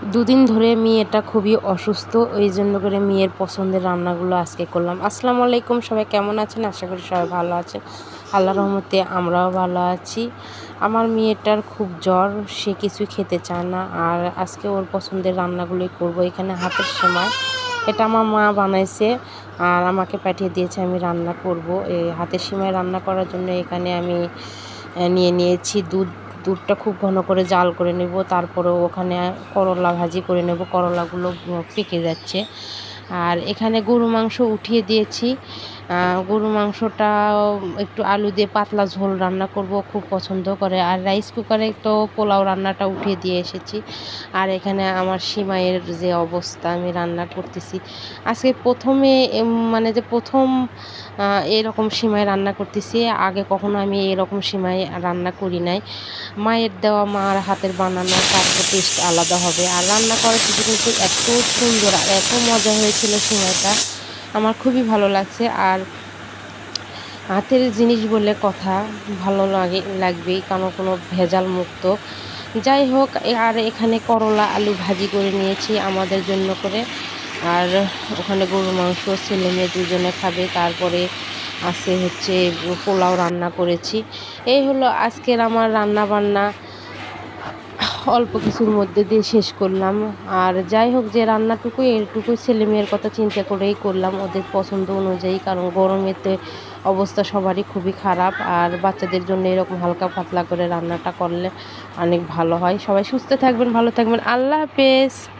দুদিন ধরে মেয়েটা খুবই অসুস্থ, ওই জন্য করে মেয়ের পছন্দের রান্নাগুলো আজকে করলাম। আসসালামু আলাইকুম, সবাই কেমন আছেন? আশা করি সবাই ভালো আছেন। আল্লাহ রহমতে আমরাও ভালো আছি। আমার মেয়েটার খুব জ্বর, সে কিছু খেতে চায় না, আর আজকে ওর পছন্দের রান্নাগুলোই করব। এখানে হাতের সময় এটা আমার মা বানাইছে, আর আমাকে পাঠিয়ে দিয়েছে, আমি রান্না করব। এই হাতের সীমায় রান্না করার জন্য এখানে আমি নিয়ে নিয়েছি দুধ দুধটা খুব ঘন করে জাল করে নেব তারপরে ওখানে করলা ভাজি করে নেব, করলাগুলো পেকে যাচ্ছে। আর এখানে গরু মাংস উঠিয়ে দিয়েছি। গরু মাংসটা একটু আলু দিয়ে পাতলা ঝোল রান্না করব, খুব পছন্দ করে। আর রাইস কুকারে তো পোলাও রান্নাটা উঠিয়ে দিয়ে এসেছি। আর এখানে আমার সিমাইয়ের যে অবস্থা, আমি রান্না করতেছি। আজকে প্রথমে মানে যে প্রথম এরকম সিমাই রান্না করতেছি, আগে কখনো আমি এরকম সিমাই রান্না করি নাই। মায়ের দেওয়া, মার হাতের বানানো তার টেস্ট আলাদা হবে। আর রান্না করার কিছু কিন্তু এত সুন্দর আর এত মজা হয়েছিল সিমাইটা। আমার খুবই ভালো লাগছে। আর হাতের জিনিস বলে কথা ভালো লাগে, লাগবেই, কারণ কোনো ভেজাল মুক্ত। যাই হোক আর এখানে করলা আলু ভাজি করে নিয়েছি আমাদের জন্য করে। আর ওখানে গরুর মাংস ছেলে মেয়ে দুজনে খাবে, তারপরে আছে হচ্ছে পোলাও রান্না করেছি। এই হলো আজকের আমার রান্না বান্না অল্প কিছুর মধ্যে দিয়ে শেষ করলাম। আর যাই হোক, যে রান্নাটুকুই, এইটুকুই ছেলে মেয়ের কথা চিন্তা করেই করলাম ওদের পছন্দ অনুযায়ী, কারণ গরমেতে অবস্থা সবারই খুবই খারাপ। আর বাচ্চাদের জন্য এরকম হালকা পাতলা করে রান্নাটা করলে অনেক ভালো হয়। সবাই সুস্থ থাকবেন, ভালো থাকবেন। আল্লাহ হাফেজ।